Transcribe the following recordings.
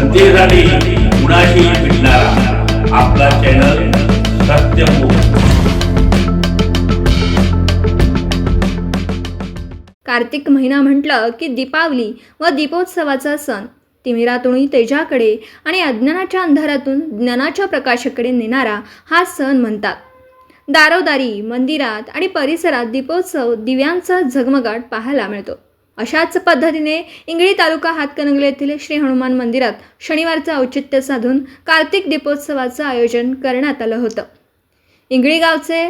जनतेसाठी कुणाशी भेटणारा आपला चॅनल सत्यमुख कार्तिक महिना म्हटलं की दीपावली व दीपोत्सवाचा सण. तिमिरातून तेजाकडे आणि अज्ञानाच्या अंधारातून ज्ञानाच्या प्रकाशाकडे नेणारा हा सण म्हणतात. दारोदारी मंदिरात आणि परिसरात दीपोत्सव दिव्यांचा झगमगाट पाहायला मिळतो. अशाच पद्धतीने इंगळी तालुका हातकणंगले येथील श्री हनुमान मंदिरात शनिवारचं औचित्य साधून कार्तिक दीपोत्सवाचं आयोजन करण्यात आलं होतं. इंगळी गावचे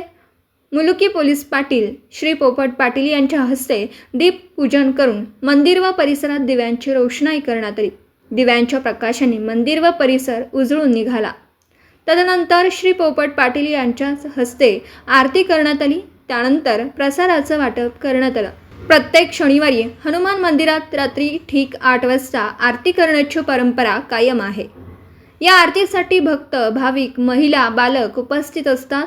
मुलुकी पोलीस पाटील श्री पोपट पाटील यांच्या हस्ते दीप पूजन करून मंदिर व परिसरात दिव्यांची रोषणाई करण्यात आली. दिव्यांच्या प्रकाशाने मंदिर व परिसर उजळून निघाला. तदनंतर श्री पोपट पाटील यांच्या हस्ते आरती करण्यात आली. त्यानंतर प्रसाराचं वाटप करण्यात आलं. प्रत्येक शनिवारी हनुमान मंदिरात रात्री ठीक आठ वाजता आरती करण्याची परंपरा कायम आहे. या आरतीसाठी भक्त भाविक महिला बालक उपस्थित असतात.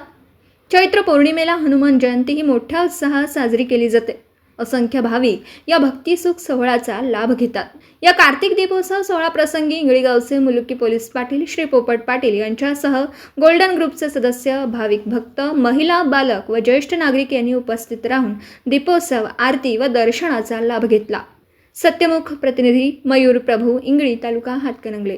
चैत्र पौर्णिमेला हनुमान जयंती ही मोठ्या उत्साहात साजरी केली जाते. असंख्य भाविक या भक्तिसुख सोहळ्याचा लाभ घेतात. या कार्तिक दीपोत्सव सोहळा प्रसंगी इंगळीगावचे मुलुकी पोलीस पाटील श्री पोपट पाटील यांच्यासह गोल्डन ग्रुपचे सदस्य भाविक भक्त महिला बालक व ज्येष्ठ नागरिक यांनी उपस्थित राहून दीपोत्सव आरती व दर्शनाचा लाभ घेतला. सत्यमुख प्रतिनिधी मयूर प्रभू इंगळी तालुका हातकणंगले.